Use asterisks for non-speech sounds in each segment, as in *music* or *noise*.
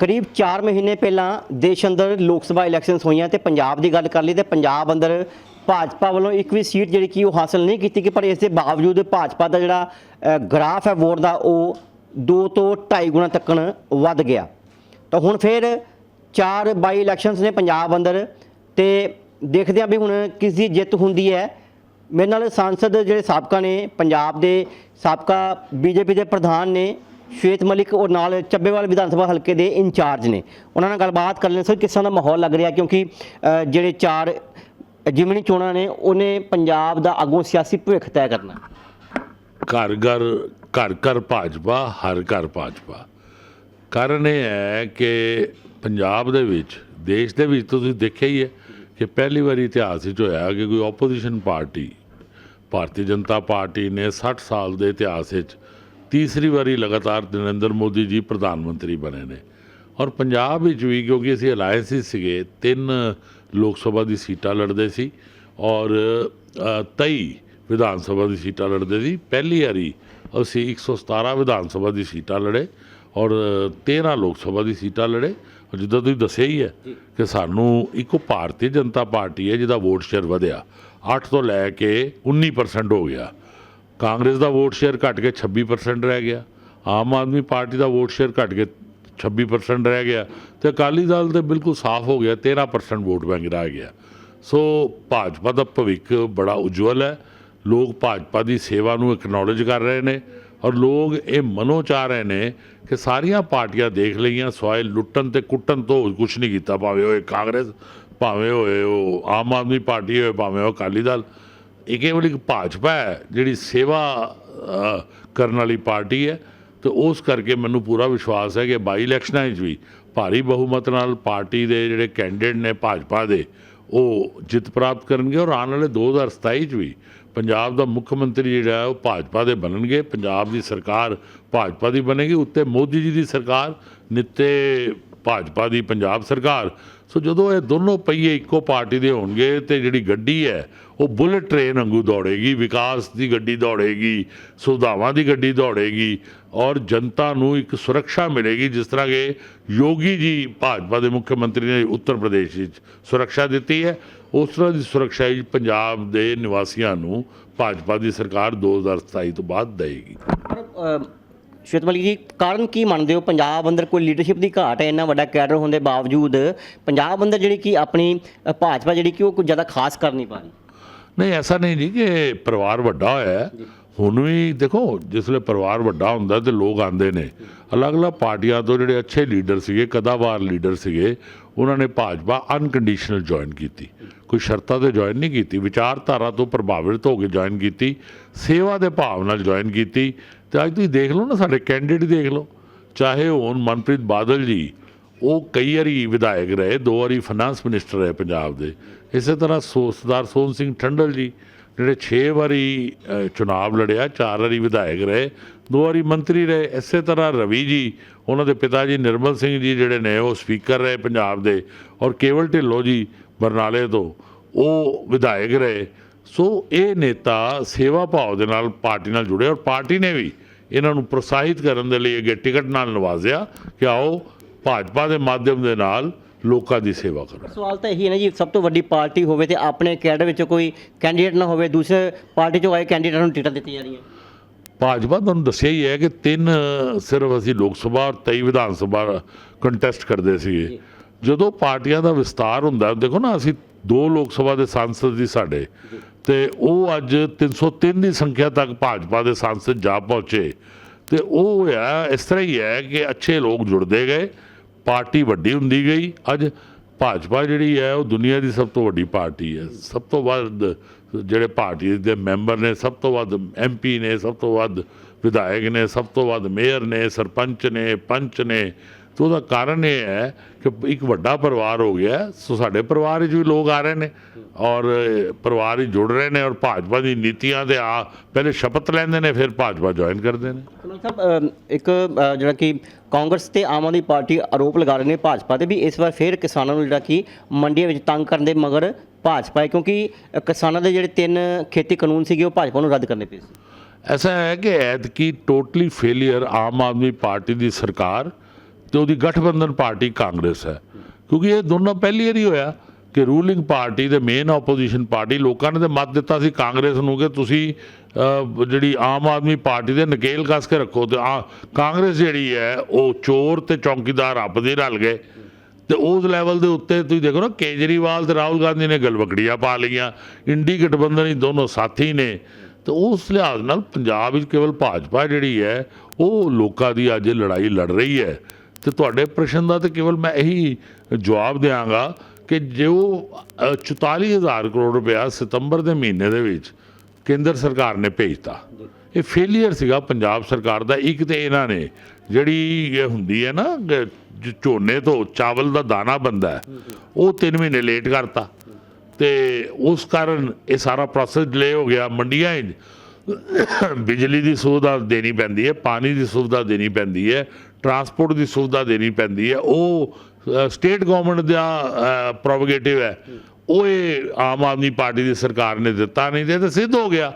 ਕਰੀਬ 4 ਮਹੀਨੇ ਪਹਿਲਾਂ ਦੇਸ਼ ਅੰਦਰ ਲੋਕ ਸਭਾ ਇਲੈਕਸ਼ਨਸ ਹੋਈਆਂ ਤੇ ਪੰਜਾਬ ਦੀ ਗੱਲ ਕਰ ਲਈ ਤੇ ਪੰਜਾਬ ਅੰਦਰ ਭਾਜਪਾ ਵੱਲੋਂ ਇੱਕ ਵੀ ਸੀਟ ਜਿਹੜੀ ਕਿ ਉਹ ਹਾਸਲ ਨਹੀਂ ਕੀਤੀ ਕਿ ਪਰ ਇਸ ਦੇ ਬਾਵਜੂਦ ਭਾਜਪਾ ਦਾ ਜਿਹੜਾ ਅ, ਗ੍ਰਾਫ ਹੈ ਵੋਟ ਦਾ ਉਹ 2 ਤੋਂ 2.5 ਗੁਣਾ ਤੱਕਣ ਵੱਧ ਗਿਆ। ਤਾਂ ਹੁਣ ਫਿਰ ਚਾਰ ਬਾਈ ਇਲੈਕਸ਼ਨਸ ਨੇ ਪੰਜਾਬ ਅੰਦਰ ਤੇ ਦੇਖਦੇ ਹਾਂ ਵੀ ਹੁਣ ਕਿਸ ਦੀ ਜਿੱਤ ਹੁੰਦੀ ਹੈ। ਮੇਰੇ ਨਾਲ ਸਾਂਸਦ ਜਿਹੜੇ ਸਾਬਕਾ ਨੇ ਪੰਜਾਬ ਦੇ ਸਾਬਕਾ ਬੀਜੇਪੀ ਦੇ ਪ੍ਰਧਾਨ ਨੇ ਸ਼ਵੇਤ ਮਲਿਕ ਔਰ ਨਾਲ ਚੱਬੇਵਾਲ ਵਿਧਾਨ ਸਭਾ ਹਲਕੇ ਦੇ ਇੰਚਾਰਜ ਨੇ। ਉਹਨਾਂ ਨਾਲ ਗੱਲਬਾਤ ਕਰ ਲੈਣ ਸਰ ਕਿਸ ਤਰ੍ਹਾਂ ਦਾ ਮਾਹੌਲ ਲੱਗ ਰਿਹਾ ਕਿਉਂਕਿ ਜਿਹੜੇ ਚਾਰ ਜਿਮਣੀ ਚੋਣਾਂ ਨੇ, ਉਹਨੇ ਪੰਜਾਬ ਦਾ ਅੱਗੋਂ ਸਿਆਸੀ ਭਵਿੱਖ ਤੈਅ ਕਰਨਾ। ਘਰ ਘਰ ਘਰ ਘਰ ਭਾਜਪਾ, ਹਰ ਘਰ ਭਾਜਪਾ। ਕਾਰਨ ਇਹ ਹੈ ਕਿ ਪੰਜਾਬ ਦੇ ਵਿੱਚ, ਦੇਸ਼ ਦੇ ਵਿੱਚ ਤੁਸੀਂ ਦੇਖਿਆ ਹੀ ਹੈ ਕਿ ਪਹਿਲੀ ਵਾਰੀ ਇਤਿਹਾਸ ਵਿੱਚ ਹੋਇਆ ਕਿ ਕੋਈ opposition party Bharatiya Janata Party ਨੇ 60 ਸਾਲ ਦੇ ਇਤਿਹਾਸ ਵਿੱਚ ਤੀਸਰੀ ਵਾਰੀ ਲਗਾਤਾਰ ਨਰਿੰਦਰ ਮੋਦੀ ਜੀ ਪ੍ਰਧਾਨ ਮੰਤਰੀ ਬਣੇ ਨੇ। ਔਰ ਪੰਜਾਬ ਵਿੱਚ ਵੀ ਕਿਉਂਕਿ ਅਸੀਂ ਅਲਾਇੰਸ ਹੀ ਸੀਗੇ ਤਿੰਨ ਲੋਕ ਸਭਾ ਦੀ ਸੀਟਾਂ ਲੜਦੇ ਸੀ ਔਰ ਅ, 23 ਵਿਧਾਨ ਸਭਾ ਦੀ ਸੀਟਾਂ ਲੜਦੇ ਸੀ। ਪਹਿਲੀ ਵਾਰੀ ਅਸੀਂ 117 ਵਿਧਾਨ ਸਭਾ ਦੀ ਸੀਟਾਂ ਲੜੇ ਔਰ 13 ਲੋਕ ਸਭਾ ਦੀ ਸੀਟਾਂ ਲੜੇ। ਔਰ ਜਿੱਦਾਂ ਤੁਸੀਂ ਦੱਸਿਆ ਹੀ ਹੈ ਕਿ ਸਾਨੂੰ ਇੱਕੋ ਭਾਰਤੀ ਜਨਤਾ ਪਾਰਟੀ ਹੈ ਜਿਹਦਾ ਵੋਟ ਸ਼ੇਅਰ ਵਧਿਆ। 8 ਤੋਂ ਲੈ ਕੇ 19% ਹੋ ਗਿਆ। ਕਾਂਗਰਸ ਦਾ ਵੋਟ ਸ਼ੇਅਰ ਘਟ ਕੇ 26% ਰਹਿ ਗਿਆ। ਆਮ ਆਦਮੀ ਪਾਰਟੀ ਦਾ ਵੋਟ ਸ਼ੇਅਰ ਘਟ ਕੇ 26% ਰਹਿ ਗਿਆ। ਤੇ ਅਕਾਲੀ ਦਲ ਤੇ ਬਿਲਕੁਲ ਸਾਫ਼ ਹੋ ਗਿਆ 13% ਵੋਟ ਬੈਂਕ ਰਹਿ ਗਿਆ। ਸੋ ਭਾਜਪਾ ਦਾ ਭਵਿੱਖ ਬੜਾ ਉਜਵਲ ਹੈ। ਲੋਕ ਭਾਜਪਾ ਦੀ ਸੇਵਾ ਨੂੰ ਐਕਨੋਲਜ ਕਰ ਰਹੇ ਨੇ ਔਰ ਲੋਕ ਇਹ ਮਨੋ ਚਾਹ ਰਹੇ ਨੇ ਕਿ ਸਾਰੀਆਂ ਪਾਰਟੀਆਂ ਦੇਖ ਲਈਆਂ, ਸਵਾਏ ਲੁੱਟਣ ਤੇ ਕੁੱਟਣ ਤੋਂ ਕੁਝ ਨਹੀਂ ਕੀਤਾ, ਭਾਵੇਂ ਹੋਏ ਕਾਂਗਰਸ, ਭਾਵੇਂ ਹੋਏ ਉਹ ਆਮ ਆਦਮੀ ਪਾਰਟੀ ਹੋਏ, ਭਾਵੇਂ ਉਹ ਅਕਾਲੀ ਦਲ। ਇਹ ਕੇਵਲ ਇੱਕ ਭਾਜਪਾ ਹੈ, ਜਿਹੜੀ ਸੇਵਾ ਕਰਨ ਵਾਲੀ ਪਾਰਟੀ ਹੈ, ਤੇ ਉਸ ਕਰਕੇ ਮੈਨੂੰ ਪੂਰਾ ਵਿਸ਼ਵਾਸ ਹੈ ਕਿ ਬਾਈ ਇਲੈਕਸ਼ਨਾਂ ਵਿੱਚ ਵੀ ਭਾਰੀ ਬਹੁਮਤ ਨਾਲ ਪਾਰਟੀ ਦੇ ਜਿਹੜੇ ਕੈਂਡੀਡੇਟ ਨੇ ਭਾਜਪਾ ਦੇ, ਉਹ ਜਿੱਤ ਪ੍ਰਾਪਤ ਕਰਨਗੇ ਔਰ ਆਉਣ ਵਾਲੇ 2027 ਚ ਵੀ ਪੰਜਾਬ ਦਾ ਮੁੱਖ ਮੰਤਰੀ ਜਿਹੜਾ ਹੈ, ਉਹ ਭਾਜਪਾ ਦੇ ਬਣਨਗੇ, ਪੰਜਾਬ ਦੀ ਸਰਕਾਰ ਭਾਜਪਾ ਦੀ ਬਣੇਗੀ, ਉੱਤੇ ਮੋਦੀ ਜੀ ਦੀ ਸਰਕਾਰ, ਨਿੱਤੇ ਭਾਜਪਾ ਦੀ ਪੰਜਾਬ ਸਰਕਾਰ ਸੋ ਜਦੋਂ ਇਹ ਦੋਨੋਂ ਪਹੀਏ ਇੱਕੋ ਪਾਰਟੀ ਦੇ ਹੋਣਗੇ ਤੇ ਜਿਹੜੀ ਗੱਡੀ ਹੈ, ਉਹ ਬੁਲਟ ਟ੍ਰੇਨ ਵਾਂਗੂ ਦੌੜੇਗੀ, ਵਿਕਾਸ ਦੀ ਗੱਡੀ ਦੌੜੇਗੀ ਸੁਧਾਵਾਂ ਦੀ ਗੱਡੀ ਦੌੜੇਗੀ ਔਰ ਜਨਤਾ ਨੂੰ ਇੱਕ ਸੁਰੱਖਿਆ ਮਿਲੇਗੀ, ਜਿਸ ਤਰ੍ਹਾਂ ਕਿ ਯੋਗੀ ਜੀ ਭਾਜਪਾ ਦੇ ਮੁੱਖ ਮੰਤਰੀ ਨੇ ਉੱਤਰ ਪ੍ਰਦੇਸ਼ ਵਿੱਚ ਸੁਰੱਖਿਆ ਦਿੱਤੀ ਹੈ। ਉਸ ਤਰ੍ਹਾਂ ਦੀ ਸੁਰੱਖਿਆ ਪੰਜਾਬ ਦੇ ਨਿਵਾਸੀਆਂ ਨੂੰ ਭਾਜਪਾ ਦੀ ਸਰਕਾਰ 2027 ਤੋਂ ਬਾਅਦ ਦੇਵੇਗੀ। ਮਲਿਕ ਜੀ ਕਾਰਨ ਕੀ ਮੰਨਦੇ ਹੋ? ਪੰਜਾਬ ਅੰਦਰ ਕੋਈ ਲੀਡਰਸ਼ਿਪ ਦੀ ਘਾਟ ਹੈ? ਇੰਨਾ ਵੱਡਾ ਕੈਡਰ ਹੋਣ ਦੇ ਬਾਵਜੂਦ ਪੰਜਾਬ ਅੰਦਰ ਜਿਹੜੀ ਕਿ ਆਪਣੀ ਭਾਜਪਾ ਜਿਹੜੀ ਕਿ ਉਹ ਕੋਈ ਜ਼ਿਆਦਾ ਖਾਸ ਕਰ ਨਹੀਂ ਪਾ ਰਹੀ? ਨਹੀਂ ਐਸਾ ਨਹੀਂ ਜੀ ਕਿ ਪਰਿਵਾਰ ਵੱਡਾ ਹੋਇਆ ਹੈ। ਹੁਣ ਵੀ ਦੇਖੋ ਜਿਸਲੇ ਪਰਿਵਾਰ ਵੱਡਾ ਹੁੰਦਾ ਤੇ ਲੋਕ ਆਉਂਦੇ ਨੇ। ਅਲੱਗ-ਅਲੱਗ ਪਾਰਟੀਆਂ ਤੋਂ ਜਿਹੜੇ ਅੱਛੇ ਲੀਡਰ ਸੀਗੇ ਕਦਾਵਾਰ ਲੀਡਰ ਸੀਗੇ ਉਹਨਾਂ ਨੇ ਭਾਜਪਾ ਅਨਕੰਡੀਸ਼ਨਲ ਜੁਆਇਨ ਕੀਤੀ। ਕੋਈ ਸ਼ਰਤਾਂ ਤੇ ਜੁਆਇਨ ਨਹੀਂ ਕੀਤੀ। ਵਿਚਾਰਧਾਰਾ ਤੋਂ ਪ੍ਰਭਾਵਿਤ ਹੋ ਕੇ ਜੁਆਇਨ ਕੀਤੀ। ਸੇਵਾ ਦੇ ਭਾਵ ਨਾਲ ਜੁਆਇਨ ਕੀਤੀ। ਤੇ ਅੱਜ ਤੁਸੀਂ ਦੇਖ ਲਓ ਨਾ ਸਾਡੇ ਕੈਂਡੀਡੇਟ ਦੇਖ ਲਓ। ਚਾਹੇ ਹੋਣ ਮਨਪ੍ਰੀਤ ਬਾਦਲ ਜੀ ਉਹ ਕਈ ਵਾਰੀ ਵਿਧਾਇਕ ਰਹੇ ਦੋ ਵਾਰੀ ਫਾਈਨਾਂਸ ਮਿਨਿਸਟਰ ਰਹੇ ਪੰਜਾਬ ਦੇ। ਇਸੇ ਤਰ੍ਹਾਂ ਸੋ ਸਰਦਾਰ ਸੋਹਣ ਸਿੰਘ ਠੰਡਲ ਜੀ ਜਿਹੜੇ 6 ਵਾਰੀ ਅ, ਚੁਣਾਵ ਲੜਿਆ ਚਾਰ ਵਾਰੀ ਵਿਧਾਇਕ ਰਹੇ ਦੋ ਵਾਰੀ ਮੰਤਰੀ ਰਹੇ। ਇਸੇ ਤਰ੍ਹਾਂ ਰਵੀ ਜੀ ਉਹਨਾਂ ਦੇ ਪਿਤਾ ਜੀ ਨਿਰਮਲ ਸਿੰਘ ਜੀ ਜਿਹੜੇ ਨੇ ਉਹ ਸਪੀਕਰ ਰਹੇ ਪੰਜਾਬ ਦੇ। ਔਰ ਕੇਵਲ ਢਿੱਲੋਂ ਜੀ ਬਰਨਾਲੇ ਤੋਂ ਉਹ ਵਿਧਾਇਕ ਰਹੇ। ਸੋ ਇਹ ਨੇਤਾ ਸੇਵਾ ਭਾਵ ਦੇ ਨਾਲ ਪਾਰਟੀ ਨਾਲ ਜੁੜੇ ਔਰ ਪਾਰਟੀ ਨੇ ਵੀ ਇਹਨਾਂ ਨੂੰ ਪ੍ਰੋਤਸਾਹਿਤ ਕਰਨ ਦੇ ਲਈ ਅੱਗੇ ਟਿਕਟ ਨਾਲ ਨਵਾਜ਼ਿਆ ਕਿ ਆਓ ਭਾਜਪਾ ਦੇ ਮਾਧਿਅਮ ਦੇ ਨਾਲ ਲੋਕਾਂ ਦੀ ਸੇਵਾ ਕਰੋ। ਸਵਾਲ ਤਾਂ ਇਹੀ ਹੈ ਨਾ ਜੀ ਸਭ ਤੋਂ ਵੱਡੀ ਪਾਰਟੀ ਹੋਵੇ ਤੇ ਆਪਣੇ ਕੈਡਰ ਵਿੱਚੋਂ ਕੋਈ ਕੈਂਡੀਡੇਟ ਨਾ ਹੋਵੇ ਦੂਸਰੇ ਪਾਰਟੀ ਚੋਂ ਆਏ ਕੈਂਡੀਡੇਟ ਨੂੰ ਟਿਕਟਾਂ ਦਿੱਤੀਆਂ ਜਾ ਰਹੀਆਂ ਭਾਜਪਾ ਤੁਹਾਨੂੰ ਦੱਸਿਆ ਹੀ ਹੈ ਕਿ ਤਿੰਨ ਸਿਰਫ ਅਸੀਂ ਲੋਕ ਸਭਾ ਔਰ 23 ਵਿਧਾਨ ਸਭਾ ਕੰਟੈਸਟ ਕਰਦੇ ਸੀਗੇ। ਜਦੋਂ ਪਾਰਟੀਆਂ ਦਾ ਵਿਸਤਾਰ ਹੁੰਦਾ ਦੇਖੋ ਨਾ ਅਸੀਂ ਦੋ ਲੋਕ ਸਭਾ ਦੇ ਸੰਸਦ ਦੀ ਸਾਡੇ। ਤੇ ਉਹ ਅੱਜ 303 ਦੀ ਸੰਖਿਆ ਤੱਕ ਭਾਜਪਾ ਦੇ ਸੰਸਦ ਜਾ ਪਹੁੰਚੇ। ਤੇ ਉਹ ਹੋਇਆ, ਇਸ ਤਰ੍ਹਾਂ ਹੀ ਹੈ ਕਿ ਅੱਛੇ ਲੋਕ ਜੁੜਦੇ ਗਏ, ਪਾਰਟੀ ਵੱਡੀ ਹੁੰਦੀ ਗਈ। ਅੱਜ ਭਾਜਪਾ ਜਿਹੜੀ ਹੈ, ਉਹ ਦੁਨੀਆ ਦੀ ਸਭ ਤੋਂ ਵੱਡੀ ਪਾਰਟੀ ਹੈ। ਸਭ ਤੋਂ ਵੱਧ ਜਿਹੜੇ ਪਾਰਟੀ ਦੇ ਮੈਂਬਰ ਨੇ, ਸਭ ਤੋਂ ਵੱਧ ਐਮਪੀ ਨੇ, ਸਭ ਤੋਂ ਵੱਧ ਵਿਧਾਇਕ ਨੇ, ਸਭ ਤੋਂ ਵੱਧ ਮੇਅਰ ਨੇ, ਸਰਪੰਚ ਨੇ, ਪੰਚ ਨੇ। ਤੇ ਉਹਦਾ ਕਾਰਨ ਇਹ ਹੈ ਕਿ ਇੱਕ ਵੱਡਾ ਪਰਿਵਾਰ ਹੋ ਗਿਆ ਹੈ। ਸੋ ਸਾਡੇ ਪਰਿਵਾਰ ਵਿੱਚ ਵੀ ਲੋਕ ਆ ਰਹੇ ਨੇ ਔਰ ਪਰਿਵਾਰ ਵਿੱਚ ਜੁੜ ਰਹੇ ਨੇ ਔਰ ਭਾਜਪਾ ਦੀ ਨੀਤੀਆਂ ਦੇ ਆ ਪਹਿਲੇ ਸ਼ਪਥ ਲੈਂਦੇ ਨੇ ਫਿਰ ਭਾਜਪਾ ਜੁਆਇਨ ਕਰਦੇ ਨੇ ਸਾਹਿਬ ਇੱਕ ਜਿਹੜਾ ਕਿ ਕਾਂਗਰਸ ਤੇ ਆਮ ਆਦਮੀ ਪਾਰਟੀ ਆਰੋਪ ਲਗਾ ਰਹੇ ਨੇ ਭਾਜਪਾ ਤੇ ਵੀ ਇਸ ਵਾਰ ਫਿਰ ਕਿਸਾਨਾਂ ਨੂੰ ਜਿਹੜਾ ਕਿ ਮੰਡੀਆਂ ਵਿੱਚ ਤੰਗ ਕਰਨ ਦੇ ਮਗਰ ਭਾਜਪਾ ਹੈ ਕਿਉਂਕਿ ਕਿਸਾਨਾਂ ਦੇ ਜਿਹੜੇ ਤਿੰਨ ਖੇਤੀ ਕਾਨੂੰਨ ਸੀਗੇ ਉਹ ਭਾਜਪਾ ਨੂੰ ਰੱਦ ਕਰਨੇ ਪਏ ਸੀ ਐਸਾ ਹੈ ਕਿ ਐਤਕੀ totally failure Aam Aadmi Party ਦੀ ਸਰਕਾਰ ਤੇ ਉਹਦੀ ਗਠਬੰਧਨ ਪਾਰਟੀ ਕਾਂਗਰਸ ਹੈ। ਕਿਉਂਕਿ ਇਹ ਦੋਨੋਂ ਪਹਿਲੀ ਵਾਰੀ ਹੋਇਆ ਕਿ ਰੂਲਿੰਗ ਪਾਰਟੀ ਦੇ ਮੇਨ ਆਪੋਜੀਸ਼ਨ ਪਾਰਟੀ ਲੋਕਾਂ ਨੇ ਤੇ ਮਤ ਦਿੱਤਾ ਸੀ ਕਾਂਗਰਸ ਨੂੰ ਕਿ ਤੁਸੀਂ ਜਿਹੜੀ ਆਮ ਆਦਮੀ ਪਾਰਟੀ ਦੇ ਨਕੇਲ ਕੱਸ ਕੇ ਰੱਖੋ ਤੇ ਆ, ਕਾਂਗਰਸ ਜਿਹੜੀ ਹੈ, ਉਹ ਚੋਰ ਤੇ ਚੌਕੀਦਾਰ ਰੱਬ ਦੇ ਰਲ ਗਏ। ਤੇ ਉਸ ਲੈਵਲ ਦੇ ਉੱਤੇ ਤੁਸੀਂ ਦੇਖੋ ਨਾ, ਕੇਜਰੀਵਾਲ ਤੇ ਰਾਹੁਲ ਗਾਂਧੀ ਨੇ ਗਲਵਕੜੀਆਂ ਪਾ ਲਈਆਂ। ਇੰਡੀ ਗਠਬੰਧਨ ਹੀ ਦੋਨੋਂ ਸਾਥੀ ਨੇ। ਤੇ ਉਸ ਲਿਹਾਜ਼ ਨਾਲ ਪੰਜਾਬ ਵਿੱਚ ਕੇਵਲ ਭਾਜਪਾ ਜਿਹੜੀ ਹੈ, ਉਹ ਲੋਕਾਂ ਦੀ ਅੱਜ ਲੜਾਈ ਲੜ ਰਹੀ ਹੈ। ਤੇ ਤੁਹਾਡੇ ਪ੍ਰਸ਼ਨ ਦਾ ਤੇ ਕੇਵਲ ਮੈਂ ਇਹੀ ਜਵਾਬ ਦਿਆਂਗਾ ਕਿ ਜੋ ਅ, 44000 ਕਰੋੜ ਰੁਪਇਆ ਸਤੰਬਰ ਦੇ ਮਹੀਨੇ ਦੇ ਵਿੱਚ ਕੇਂਦਰ ਸਰਕਾਰ ਨੇ ਭੇਜਤਾ। ਇਹ ਫੇਲੀਅਰ ਸੀਗਾ ਪੰਜਾਬ ਸਰਕਾਰ ਦਾ। ਇੱਕ ਤੇ ਇਹਨਾਂ ਨੇ ਜਿਹੜੀ ਹੁੰਦੀ ਹੈ ਨਾ ਝੋਨੇ ਤੋਂ ਚਾਵਲ ਦਾ ਦਾਣਾ ਬੰਦਾ ਉਹ 3 ਮਹੀਨੇ ਲੇਟ ਕਰਤਾ। ਤੇ ਉਸ ਕਾਰਨ ਇਹ ਸਾਰਾ ਪ੍ਰੋਸੈਸ ਡਿਲੇ ਹੋ ਗਿਆ। ਮੰਡੀਆਂ 'ਚ ਬਿਜਲੀ ਦੀ ਸੁਵਿਧਾ ਦੇਣੀ ਪੈਂਦੀ ਹੈ ਪਾਣੀ ਦੀ ਸੁਵਿਧਾ ਦੇਣੀ ਪੈਂਦੀ ਹੈ ਟਰਾਂਸਪੋਰਟ ਦੀ ਸੁਵਿਧਾ ਦੇਣੀ ਪੈਂਦੀ ਹੈ। ਉਹ ਸਟੇਟ ਗਵਰਨਮੈਂਟ ਦਾ ਪ੍ਰੋਵੋਗੇਟਿਵ ਹੈ। ਉਹ ਇਹ ਆਮ ਆਦਮੀ ਪਾਰਟੀ ਦੀ ਸਰਕਾਰ ਨੇ ਦਿੱਤਾ ਨਹੀਂ ਤੇ ਸਿੱਧ ਹੋ ਗਿਆ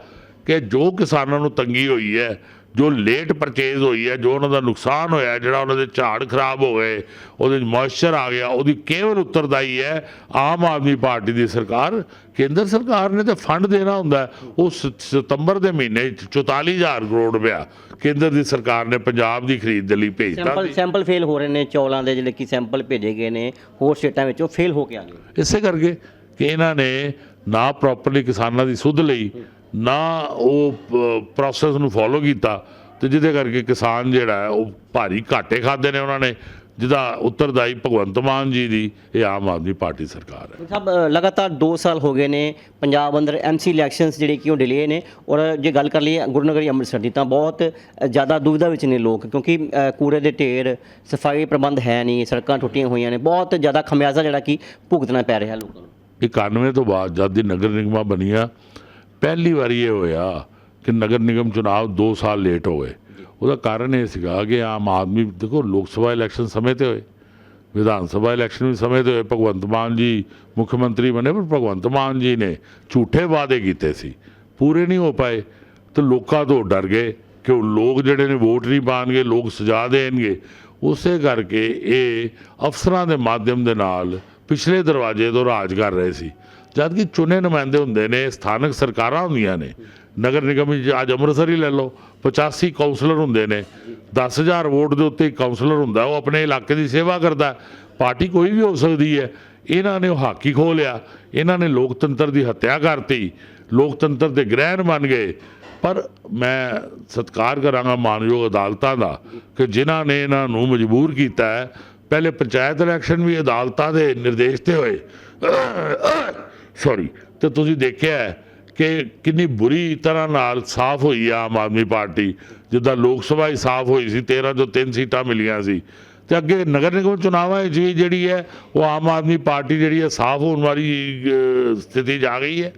ਕਿ ਜੋ ਕਿਸਾਨਾਂ ਨੂੰ ਤੰਗੀ ਹੋਈ ਹੈ ਜੋ ਲੇਟ ਪਰਚੇਜ਼ ਹੋਈ ਹੈ ਜੋ ਉਹਨਾਂ ਦਾ ਨੁਕਸਾਨ ਹੋਇਆ ਜਿਹੜਾ ਉਹਨਾਂ ਦੇ ਝਾੜ ਖਰਾਬ ਹੋ ਗਏ ਉਹਦੇ ਵਿੱਚ ਮੋਇਸਚਰ ਆ ਗਿਆ ਉਹਦੀ ਕੇਵਲ ਉੱਤਰਦਾਈ ਹੈ ਆਮ ਆਦਮੀ ਪਾਰਟੀ ਦੀ ਸਰਕਾਰ ਕੇਂਦਰ ਸਰਕਾਰ ਨੇ ਤਾਂ ਫੰਡ ਦੇਣਾ ਹੁੰਦਾ। ਉਹ ਸਤੰਬਰ ਦੇ ਮਹੀਨੇ 'ਚ 44000 ਕਰੋੜ ਰੁਪਇਆ ਕੇਂਦਰ ਦੀ ਸਰਕਾਰ ਨੇ ਪੰਜਾਬ ਦੀ ਖਰੀਦ ਦੇ ਲਈ ਭੇਜਤਾ ਸੈਂਪਲ ਸੈਂਪਲ ਫੇਲ ਹੋ ਰਹੇ ਨੇ ਚੌਲਾਂ ਦੇ ਜਿਹੜੇ ਕਿ ਸੈਂਪਲ ਭੇਜੇ ਗਏ ਨੇ ਹੋਰ ਸਟੇਟਾਂ ਵਿੱਚ ਉਹ ਫੇਲ ਹੋ ਕੇ ਆ ਗਏ ਇਸੇ ਕਰਕੇ ਕਿ ਇਹਨਾਂ ਨੇ ਨਾ ਪ੍ਰੋਪਰਲੀ ਕਿਸਾਨਾਂ ਦੀ ਸੁਧ ਲਈ ਨਾ ਉਹ ਪ੍ਰੋਸੈਸ ਨੂੰ ਫੋਲੋ ਕੀਤਾ ਤੇ ਜਿਹਦੇ ਕਰਕੇ ਕਿਸਾਨ ਜਿਹੜਾ ਹੈ ਉਹ ਭਾਰੀ ਘਾਟੇ ਖਾਦੇ ਨੇ ਉਹਨਾਂ ਨੇ ਜਿਹਦਾ ਉੱਤਰਦਾਈ ਭਗਵੰਤ ਮਾਨ ਜੀ ਦੀ ਇਹ ਆਮ ਆਦਮੀ ਪਾਰਟੀ ਸਰਕਾਰ ਹੈ। ਸਭ ਲਗਾਤਾਰ 2 ਸਾਲ ਹੋ ਗਏ ਨੇ ਪੰਜਾਬ ਅੰਦਰ ਐਮਸੀ ਇਲੈਕਸ਼ਨਸ ਜਿਹੜੇ ਕਿ ਉਹ ਡਿਲੇ ਨੇ ਔਰ ਜੇ ਗੱਲ ਕਰ ਲਈਏ ਗੁਰਨਗਰੀ ਅੰਮ੍ਰਿਤਸਰ ਦੀ ਤਾਂ ਬਹੁਤ ਜ਼ਿਆਦਾ ਦੁਵਿਧਾ ਵਿੱਚ ਨੇ ਲੋਕ ਕਿਉਂਕਿ ਕੂੜੇ ਦੇ ਢੇਰ ਸਫ਼ਾਈ ਪ੍ਰਬੰਧ ਹੈ ਨਹੀਂ ਸੜਕਾਂ ਟੁੱਟੀਆਂ ਹੋਈਆਂ ਨੇ ਬਹੁਤ ਜ਼ਿਆਦਾ ਖਮਿਆਜ਼ਾ ਜਿਹੜਾ ਕਿ ਭੁਗਤਣਾ ਪੈ ਰਿਹਾ ਲੋਕਾਂ ਨੂੰ। 91 ਤੋਂ ਬਾਅਦ ਜਦ ਦੀ ਨਗਰ ਨਿਗਮਾਂ ਬਣੀਆਂ ਪਹਿਲੀ ਵਾਰੀ ਇਹ ਹੋਇਆ ਕਿ ਨਗਰ ਨਿਗਮ ਚੁਣਾਵ 2 ਸਾਲ ਲੇਟ ਹੋ ਗਏ। ਉਹਦਾ ਕਾਰਨ ਇਹ ਸੀਗਾ ਕਿ ਆਮ ਆਦਮੀ ਦੇਖੋ ਲੋਕ ਸਭਾ ਇਲੈਕਸ਼ਨ ਸਮੇਂ ਤੇ ਹੋਏ ਵਿਧਾਨ ਸਭਾ ਇਲੈਕਸ਼ਨ ਵੀ ਸਮੇਂ ਤੇ ਹੋਏ ਭਗਵੰਤ ਮਾਨ ਜੀ ਮੁੱਖ ਮੰਤਰੀ ਬਣੇ ਪਰ ਭਗਵੰਤ ਮਾਨ ਜੀ ਨੇ ਝੂਠੇ ਵਾਅਦੇ ਕੀਤੇ ਸੀ ਪੂਰੇ ਨਹੀਂ ਹੋ ਪਾਏ ਤੇ ਲੋਕਾਂ ਤੋਂ ਡਰ ਗਏ ਕਿ ਉਹ ਲੋਕ ਜਿਹੜੇ ਨੇ ਵੋਟ ਨਹੀਂ ਪਾਣਗੇ ਲੋਕ ਸਜਾ ਦੇਣਗੇ। ਉਸੇ ਕਰਕੇ ਇਹ ਅਫਸਰਾਂ ਦੇ ਮਾਧਿਅਮ ਦੇ ਨਾਲ ਪਿਛਲੇ ਦਰਵਾਜ਼ੇ ਤੋਂ ਰਾਜ ਕਰ ਰਹੇ ਸੀ। ਜਦ ਕਿ ਚੁਣੇ ਨੁਮਾਇੰਦੇ ਹੁੰਦੇ ਨੇ, ਸਥਾਨਕ ਸਰਕਾਰਾਂ ਹੁੰਦੀਆਂ ਨੇ। ਨਗਰ ਨਿਗਮ ਵਿੱਚ ਅੱਜ ਅੰਮ੍ਰਿਤਸਰ ਹੀ ਲੈ ਲਓ 85 ਕਾਉਂਸਲਰ ਹੁੰਦੇ ਨੇ। 10000 ਵੋਟ ਦੇ ਉੱਤੇ ਇੱਕ ਕਾਉਂਸਲਰ ਹੁੰਦਾ ਉਹ ਆਪਣੇ ਇਲਾਕੇ ਦੀ ਸੇਵਾ ਕਰਦਾ ਪਾਰਟੀ ਕੋਈ ਵੀ ਹੋ ਸਕਦੀ ਹੈ। ਇਹਨਾਂ ਨੇ ਉਹ ਹਾਕੀ ਖੋ ਲਿਆ। ਇਹਨਾਂ ਨੇ ਲੋਕਤੰਤਰ ਦੀ ਹੱਤਿਆ ਕਰਤੀ। ਲੋਕਤੰਤਰ ਦੇ ਗ੍ਰਹਿਣ ਬਣ ਗਏ। ਪਰ ਮੈਂ ਸਤਿਕਾਰ ਕਰਾਂਗਾ ਮਾਨਯੋਗ ਅਦਾਲਤਾਂ ਦਾ ਕਿ ਜਿਨ੍ਹਾਂ ਨੇ ਇਹਨਾਂ ਨੂੰ ਮਜਬੂਰ ਕੀਤਾ ਹੈ, ਪਹਿਲੇ ਪੰਚਾਇਤ ਇਲੈਕਸ਼ਨ ਵੀ ਅਦਾਲਤਾਂ ਦੇ ਨਿਰਦੇਸ਼ ਤੇ ਹੋਏ। ਸੌਰੀ ਤੇ ਤੁਸੀਂ ਦੇਖਿਆ ਕਿ ਕਿੰਨੀ ਬੁਰੀ ਤਰ੍ਹਾਂ ਨਾਲ ਸਾਫ਼ ਹੋਈ ਆ ਆਮ ਆਦਮੀ ਪਾਰਟੀ। ਜਿੱਦਾਂ ਲੋਕ ਸਭਾ ਹੀ ਸਾਫ਼ ਹੋਈ ਸੀ 13 ਤੋਂ 3 ਸੀਟਾਂ ਮਿਲੀਆਂ ਸੀ। ਤੇ ਅੱਗੇ ਨਗਰ ਨਿਗਮ ਚੁਣਾਵਾਂ ਵਿੱਚ ਵੀ ਜਿਹੜੀ ਹੈ ਉਹ ਆਮ ਆਦਮੀ ਪਾਰਟੀ ਜਿਹੜੀ ਹੈ ਸਾਫ਼ ਹੋਣ ਵਾਲੀ ਸਥਿਤੀ 'ਚ ਆ ਗਈ ਹੈ।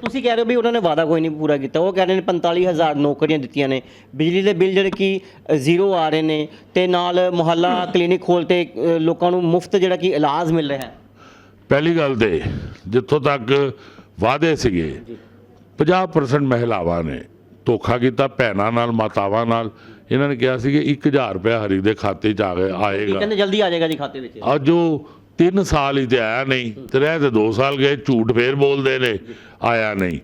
ਤੁਸੀਂ ਕਹਿ ਰਹੇ ਹੋ ਵੀ ਉਹਨਾਂ ਨੇ ਵਾਅਦਾ ਕੋਈ ਨਹੀਂ ਪੂਰਾ ਕੀਤਾ। ਉਹ ਕਹਿ ਰਹੇ ਨੇ 45000 ਨੌਕਰੀਆਂ ਦਿੱਤੀਆਂ ਨੇ। ਬਿਜਲੀ ਦੇ ਬਿੱਲ ਜਿਹੜੇ ਕਿ ਜ਼ੀਰੋ ਆ ਰਹੇ ਨੇ ਤੇ ਨਾਲ ਮੁਹੱਲਾ *clears throat* ਕਲੀਨਿਕ ਖੋਲ ਤੇ ਲੋਕਾਂ ਨੂੰ ਮੁਫਤ ਜਿਹੜਾ ਕਿ ਇਲਾਜ ਮਿਲ ਰਿਹਾ ਹੈ। ਪਹਿਲੀ ਗੱਲ ਤੇ ਜਿੱਥੋਂ ਤੱਕ ਵਾਅਦੇ ਸੀਗੇ 50% ਮਹਿਲਾਵਾਂ ਨੇ ਧੋਖਾ ਕੀਤਾ ਭੈਣਾਂ ਨਾਲ ਮਾਤਾਵਾਂ ਨਾਲ। ਇਹਨਾਂ ਨੇ ਕਿਹਾ ਸੀ ਕਿ 1000 ਰੁਪਏ ਹਰੀ ਦੇ ਖਾਤੇ 'ਚ ਆ ਗਏ ਆਏਗਾ ਕਹਿੰਦੇ ਜਲਦੀ ਆ ਜਾਏਗਾ ਜੀ ਖਾਤੇ ਵਿੱਚ। ਅੱਜ ਉਹ 3 ਸਾਲ ਹੀ ਤੇ ਆਇਆ ਨਹੀਂ ਤੇ ਰਹਿ ਤੇ 2 ਸਾਲ ਗਏ ਝੂਠ ਫੇਰ ਬੋਲਦੇ ਨੇ ਆਇਆ ਨਹੀਂ।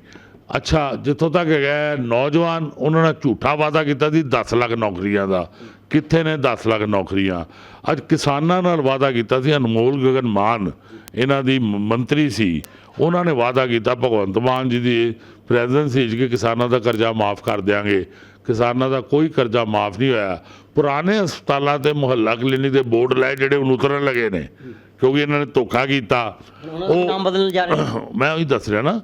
ਅੱਛਾ ਜਿੱਥੋਂ ਤੱਕ ਹੈ, ਨੌਜਵਾਨ ਉਹਨਾਂ ਨੇ ਝੂਠਾ ਵਾਅਦਾ ਕੀਤਾ ਸੀ 10 ਲੱਖ ਨੌਕਰੀਆਂ ਦਾ। ਕਿੱਥੇ ਨੇ 10 ਲੱਖ ਨੌਕਰੀਆਂ? ਅੱਜ ਕਿਸਾਨਾਂ ਨਾਲ ਵਾਅਦਾ ਕੀਤਾ ਸੀ ਅਨਮੋਲ ਗਗਨ ਮਾਨ ਇਹਨਾਂ ਦੀ ਮੰਤਰੀ ਸੀ। ਉਹਨਾਂ ਨੇ ਵਾਅਦਾ ਕੀਤਾ ਭਗਵੰਤ ਮਾਨ ਜੀ ਦੀ ਪ੍ਰੈਜ਼ੈਂਸੀ 'ਚ ਕਿ ਕਿਸਾਨਾਂ ਦਾ ਕਰਜ਼ਾ ਮਾਫ ਕਰ ਦਿਆਂਗੇ। ਕਿਸਾਨਾਂ ਦਾ ਕੋਈ ਕਰਜ਼ਾ ਮਾਫ ਨਹੀਂ ਹੋਇਆ। ਪੁਰਾਣੇ ਹਸਪਤਾਲਾਂ ਤੇ ਮੁਹੱਲਾ ਕਲੀਨਿਕ ਦੇ ਬੋਰਡ ਲਾਏ ਜਿਹੜੇ ਹੁਣ ਉਤਰਨ ਲੱਗੇ ਨੇ ਕਿਉਂਕਿ ਇਹਨਾਂ ਨੇ ਧੋਖਾ ਕੀਤਾ। ਉਹਨਾਂ ਨੇ। *coughs* ਮੈਂ ਉਹੀ ਦੱਸ ਰਿਹਾ ਨਾ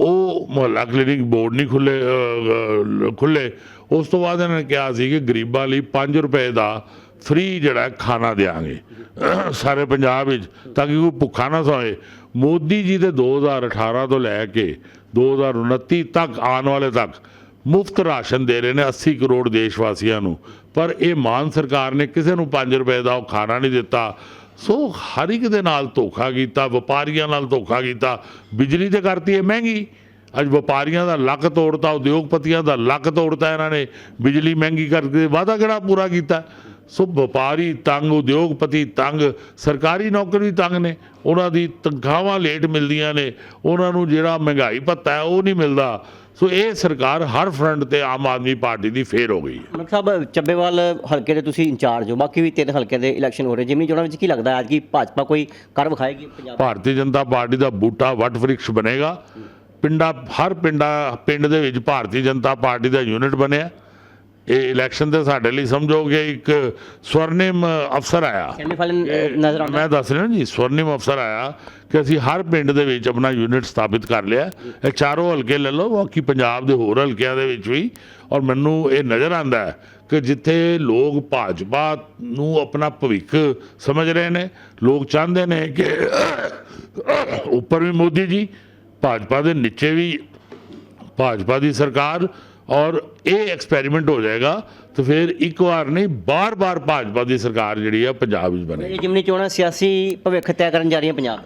ਉਹ ਮੁਹੱਲਾ ਕਲੀਨਿਕ ਬੋਰਡ ਨਹੀਂ ਖੁੱਲੇ ਖੁੱਲੇ। ਉਸ ਤੋਂ ਬਾਅਦ ਇਹਨਾਂ ਨੇ ਕਿਹਾ ਸੀ ਕਿ ਗਰੀਬਾਂ ਲਈ 5 ਰੁਪਏ ਦਾ ਫ੍ਰੀ ਜਿਹੜਾ ਖਾਣਾ ਦੇਾਂਗੇ ਸਾਰੇ ਪੰਜਾਬ ਵਿੱਚ, ਤਾਂ ਕਿ ਕੋਈ ਭੁੱਖਾ ਨਾ ਸੋਏ ਮੋਦੀ ਜੀ ਦੇ 2018 ਤੋਂ ਲੈ ਕੇ 2029 ਤੱਕ, ਆਉਣ ਵਾਲੇ ਤੱਕ ਮੁਫਤ ਰਾਸ਼ਨ ਦੇ ਰਹੇ ਨੇ 80 ਕਰੋੜ ਦੇਸ਼ ਵਾਸੀਆਂ ਨੂੰ। ਪਰ ਇਹ ਮਾਨ ਸਰਕਾਰ ਨੇ ਕਿਸੇ ਨੂੰ 5 ਰੁਪਏ ਦਾ ਉਹ ਖਾਣਾ ਨਹੀਂ ਦਿੱਤਾ। ਸੋ ਹਰ ਇੱਕ ਦੇ ਨਾਲ ਧੋਖਾ ਕੀਤਾ, ਵਪਾਰੀਆਂ ਨਾਲ ਧੋਖਾ ਕੀਤਾ, ਬਿਜਲੀ ਤੇ ਕਰਤੀ ਹੈ ਮਹਿੰਗੀ। ਅੱਜ ਵਪਾਰੀਆਂ ਦਾ ਲੱਕ ਤੋੜਤਾ, ਉਦਯੋਗਪਤੀਆਂ ਦਾ ਲੱਕ ਤੋੜਤਾ ਇਹਨਾਂ ਨੇ, ਬਿਜਲੀ ਮਹਿੰਗੀ ਕਰਕੇ ਵਾਅਦਾ ਕਿਹੜਾ ਪੂਰਾ ਕੀਤਾ? ਸੋ ਵਪਾਰੀ ਤੰਗ, ਉਦਯੋਗਪਤੀ ਤੰਗ, ਸਰਕਾਰੀ ਨੌਕਰੀ ਤੰਗ ਨੇ, ਉਹਨਾਂ ਦੀ ਤਨਖਾਹਾਂ ਲੇਟ ਮਿਲਦੀਆਂ ਨੇ, ਉਹਨਾਂ ਨੂੰ ਜਿਹੜਾ ਮਹਿੰਗਾਈ ਭੱਤਾ ਹੈ ਉਹ ਨਹੀਂ ਮਿਲਦਾ। ਸੋ ਇਹ ਸਰਕਾਰ ਹਰ ਫਰੰਟ ਤੇ ਆਮ ਆਦਮੀ ਪਾਰਟੀ ਦੀ ਫੇਰ ਹੋ ਗਈ ਹੈ। ਮਲਕ ਸਾਹਿਬ ਚੱਬੇਵਾਲ ਹਲਕੇ ਦੇ ਤੁਸੀਂ ਇੰਚਾਰਜ ਹੋ ਬਾਕੀ ਵੀ ਤਿੰਨ ਹਲਕੇ ਦੇ ਇਲੈਕਸ਼ਨ ਹੋ ਰਹੇ। ਜਿਮਨੀ ਚੋਣਾਂ ਵਿੱਚ ਕੀ ਲੱਗਦਾ ਹੈ? ਅੱਜ ਕੀ ਭਾਜਪਾ ਕੋਈ ਕਰ ਵਿਖਾਏਗੀ ਪੰਜਾਬ? ਭਾਰਤੀ ਜਨਤਾ ਪਾਰਟੀ ਦਾ ਬੂਟਾ ਵੱਟ ਵ੍ਰਿਕਸ਼ ਬਣੇਗਾ। ਪਿੰਡਾਂ ਹਰ ਪਿੰਡਾਂ ਪਿੰਡ ਦੇ ਵਿੱਚ ਭਾਰਤੀ ਜਨਤਾ ਪਾਰਟੀ ਦਾ ਯੂਨਿਟ ਬਣਿਆ। ਇਹ ਇਲੈਕਸ਼ਨ ਤੇ ਸਾਡੇ ਲਈ ਸਮਝੋਗੇ ਇੱਕ ਸਵਰਨਿਮ ਅਫਸਰ ਆਇਆ। ਸੈਮੀਫਾਈਨਲ ਨਜ਼ਰ ਆਉਂਦਾ। ਮੈਂ ਦੱਸ ਰਿਹਾ ਜੀ ਸਵਰਨਿਮ ਅਫਸਰ ਆਇਆ ਕਿ ਅਸੀਂ ਹਰ ਪਿੰਡ ਦੇ ਵਿੱਚ ਆਪਣਾ ਯੂਨਿਟ ਸਥਾਪਿਤ ਕਰ ਲਿਆ। ਇਹ ਚਾਰੋਂ ਹਲਕੇ ਲੈ ਲਓ ਬਾਕੀ ਪੰਜਾਬ ਦੇ ਹੋਰ ਹਲਕਿਆਂ ਦੇ ਵਿੱਚ ਵੀ। ਔਰ ਮੈਨੂੰ ਇਹ ਨਜ਼ਰ ਆਂਦਾ ਹੈ ਕਿ ਜਿੱਥੇ ਲੋਕ ਭਾਜਪਾ ਨੂੰ ਆਪਣਾ ਭਵਿੱਖ ਸਮਝ ਰਹੇ ਨੇ ਲੋਕ ਚਾਹੁੰਦੇ ਨੇ ਕਿ ਉੱਪਰ ਵੀ ਮੋਦੀ ਜੀ ਭਾਜਪਾ ਦੇ ਨੀਚੇ ਵੀ ਭਾਜਪਾ ਦੀ ਸਰਕਾਰ ਔਰ ਇਹ ਐਕਸਪੈਰੀਮੈਂਟ ਹੋ ਜਾਏਗਾ ਤਾਂ ਫਿਰ ਇੱਕ ਵਾਰ ਨਹੀਂ ਬਾਰ-ਬਾਰ ਭਾਜਪਾ ਦੀ ਸਰਕਾਰ ਜਿਹੜੀ ਹੈ ਪੰਜਾਬ ਵਿੱਚ ਬਣੇਗੀ ਜਿਮਨੀ ਚੋਣਾਂ ਸਿਆਸੀ ਭਵਿੱਖ ਤੈਅ ਕਰਨ ਜਾ ਰਹੀਆਂ ਪੰਜਾਬ।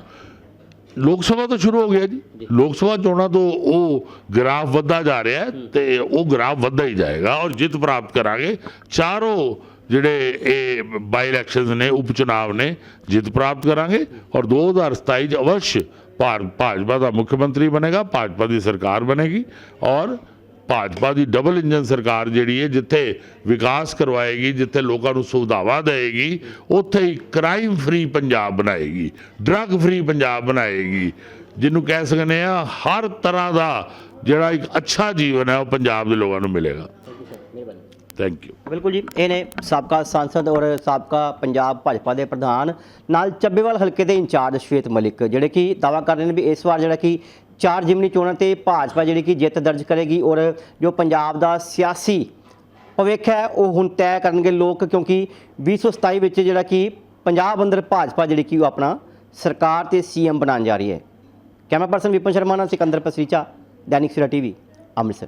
ਲੋਕ ਸਭਾ ਤੋਂ ਸ਼ੁਰੂ ਹੋ ਗਿਆ ਜੀ। ਲੋਕ ਸਭਾ ਚੋਣਾਂ ਤੋਂ ਉਹ ਗ੍ਰਾਫ ਵੱਧਦਾ ਜਾ ਰਿਹਾ ਤੇ ਉਹ ਗ੍ਰਾਫ ਵੱਧਦਾ ਹੀ ਜਾਏਗਾ ਔਰ ਜਿੱਤ ਪ੍ਰਾਪਤ ਕਰਾਂਗੇ। ਚਾਰੋਂ ਜਿਹੜੇ ਇਹ ਬਾਈ ਇਲੈਕਸ਼ਨਸ ਨੇ ਉਪ ਚੁਣਾਵ ਨੇ ਜਿੱਤ ਪ੍ਰਾਪਤ ਕਰਾਂਗੇ ਔਰ 2027 ਚ ਅਵਸ਼ ਭਾਜਪਾ ਦਾ ਮੁੱਖ ਮੰਤਰੀ ਬਣੇਗਾ ਭਾਜਪਾ ਦੀ ਸਰਕਾਰ ਬਣੇਗੀ ਔਰ ਭਾਜਪਾ ਦੀ ਡਬਲ ਇੰਜਨ ਸਰਕਾਰ ਜਿਹੜੀ ਹੈ, ਜਿੱਥੇ ਵਿਕਾਸ ਕਰਵਾਏਗੀ, ਜਿੱਥੇ ਲੋਕਾਂ ਨੂੰ ਸੁਵਿਧਾਵਾਂ ਦੇਏਗੀ, ਉੱਥੇ ਹੀ ਕ੍ਰਾਈਮ ਫ੍ਰੀ ਪੰਜਾਬ ਬਣਾਏਗੀ ਡਰੱਗ ਫ੍ਰੀ ਪੰਜਾਬ ਬਣਾਏਗੀ। ਜਿਹਨੂੰ ਕਹਿ ਸਕਨੇ ਆ ਹਰ ਤਰ੍ਹਾਂ ਦਾ ਜਿਹੜਾ ਇੱਕ ਅੱਛਾ ਜੀਵਨ ਹੈ, ਉਹ ਪੰਜਾਬ ਦੇ ਲੋਕਾਂ ਨੂੰ ਮਿਲੇਗਾ। ਥੈਂਕ ਯੂ ਬਿਲਕੁਲ ਜੀ, ਇਹ ਨੇ ਸਾਬਕਾ ਸਾਂਸਦ ਔਰ ਸਾਬਕਾ ਪੰਜਾਬ ਭਾਜਪਾ ਦੇ ਪ੍ਰਧਾਨ ਨਾਲ ਚੱਬੇਵਾਲ ਹਲਕੇ ਦੇ ਇੰਚਾਰਜ ਸ਼ਵੇਤ ਮਲਿਕ, ਜਿਹੜੇ ਕਿ ਦਾਵਾ ਕਰ ਰਹੇ ਨੇ ਵੀ ਇਸ ਵਾਰ ਜਿਹੜਾ ਕਿ ਚਾਰ ਜਿਮਨੀ ਚੋਣਾਂ ਤੇ ਭਾਜਪਾ ਜਿਹੜੀ ਕਿ ਜਿੱਤ ਦਰਜ ਕਰੇਗੀ ਔਰ ਜੋ ਪੰਜਾਬ ਦਾ ਸਿਆਸੀ ਭਵਿੱਖ ਹੈ, ਉਹ ਹੁਣ ਤੈਅ ਕਰਨਗੇ ਲੋਕ ਕਿਉਂਕਿ 2027 ਵਿੱਚ ਜਿਹੜਾ ਕਿ ਪੰਜਾਬ ਅੰਦਰ ਭਾਜਪਾ ਜਿਹੜੀ ਕਿ ਉਹ ਆਪਣਾ ਸਰਕਾਰ ਤੇ ਸੀਐਮ ਬਣਾਉਣ ਜਾ ਰਹੀ ਹੈ। ਕੈਮਰਾ ਪਰਸਨ ਵਿਪਨ ਸ਼ਰਮਾ ਨਾਲ ਸਿਕੰਦਰ ਪਸਰੀਚਾ, ਦੈਨਿਕ ਸਵੇਰਾ ਟੀਵੀ, ਅੰਮ੍ਰਿਤਸਰ।